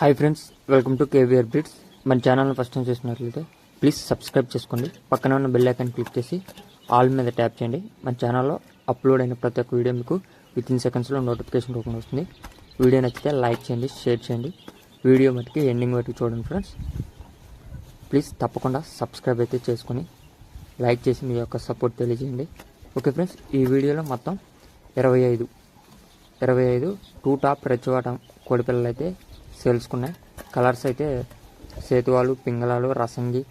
Hi friends welcome to KVR birds మన ఛానల్ని first time చూసినట్లయితే ప్లీజ్ సబ్స్క్రైబ్ చేసుకోండి. పక్కన ఉన్న బెల్ ఐకాన్ క్లిక్ చేసి ఆల్ మీద ట్యాప్ చేయండి. మన ఛానల్లో అప్లోడ్ అయిన ప్రతి ఒక్క వీడియో మీకు విత్ ఇన్ సెకండ్స్లో నోటిఫికేషన్ రూపంలో వస్తుంది. వీడియో నచ్చితే లైక్ చేయండి షేర్ చేయండి. వీడియో మటుకి ఎండింగ్ వరకు చూడండి ఫ్రెండ్స్ ప్లీజ్ తప్పకుండా సబ్స్క్రైబ్ అయితే చేసుకొని లైక్ చేసి మీ యొక్క సపోర్ట్ తెలియజేయండి. ఓకే ఫ్రెండ్స్ ఈ వీడియోలో మొత్తం ఇరవై ఐదు ఇరవై ఐదు టూ టాప్ రెచ్చవాటం కోడిపిల్లలు అయితే సేల్స్కున్నాయి కలర్స్ అయితే సేతువాలు పింగళాలు రసంగి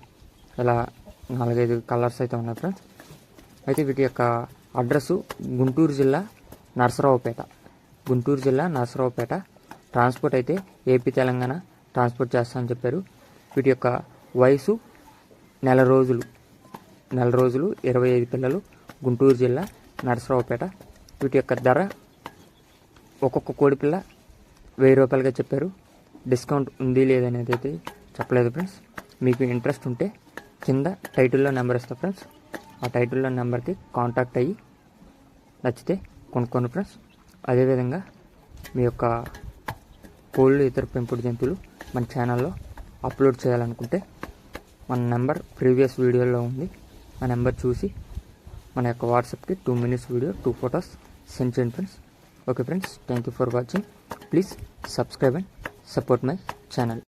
ఇలా నాలుగైదు కలర్స్ అయితే ఉన్నాయి ఫ్రెండ్స్. అయితే వీటి యొక్క అడ్రస్ గుంటూరు జిల్లా నరసరావుపేట. గుంటూరు జిల్లా నరసరావుపేట. ట్రాన్స్పోర్ట్ అయితే ఏపీ తెలంగాణ ట్రాన్స్పోర్ట్ చేస్తామని చెప్పారు. వీటి యొక్క వయసు నెల రోజులు. నెల రోజులు ఇరవై ఐదు పిల్లలు గుంటూరు జిల్లా నరసరావుపేట. వీటి యొక్క ధర ఒక్కొక్క కోడి పిల్ల వెయ్యి రూపాయలుగా చెప్పారు. డిస్కౌంట్ ఉంది లేదనేది అయితే చెప్పలేదు ఫ్రెండ్స్. మీకు ఇంట్రెస్ట్ ఉంటే కింద టైటిల్లో నెంబర్ ఇస్తా ఫ్రెండ్స్. ఆ టైటిల్లో నెంబర్కి కాంటాక్ట్ అయ్యి నచ్చితే కొనుక్కోండి ఫ్రెండ్స్. అదేవిధంగా మీ యొక్క కోళ్ళు ఇతర పెంపుడు జంతువులు మన ఛానల్లో అప్లోడ్ చేయాలనుకుంటే మన నెంబర్ ప్రీవియస్ వీడియోలో ఉంది. ఆ నెంబర్ చూసి మన యొక్క వాట్సాప్కి two minutes video two photos send చేయండి friends. Okay friends thank you for watching. Please subscribe and support my channel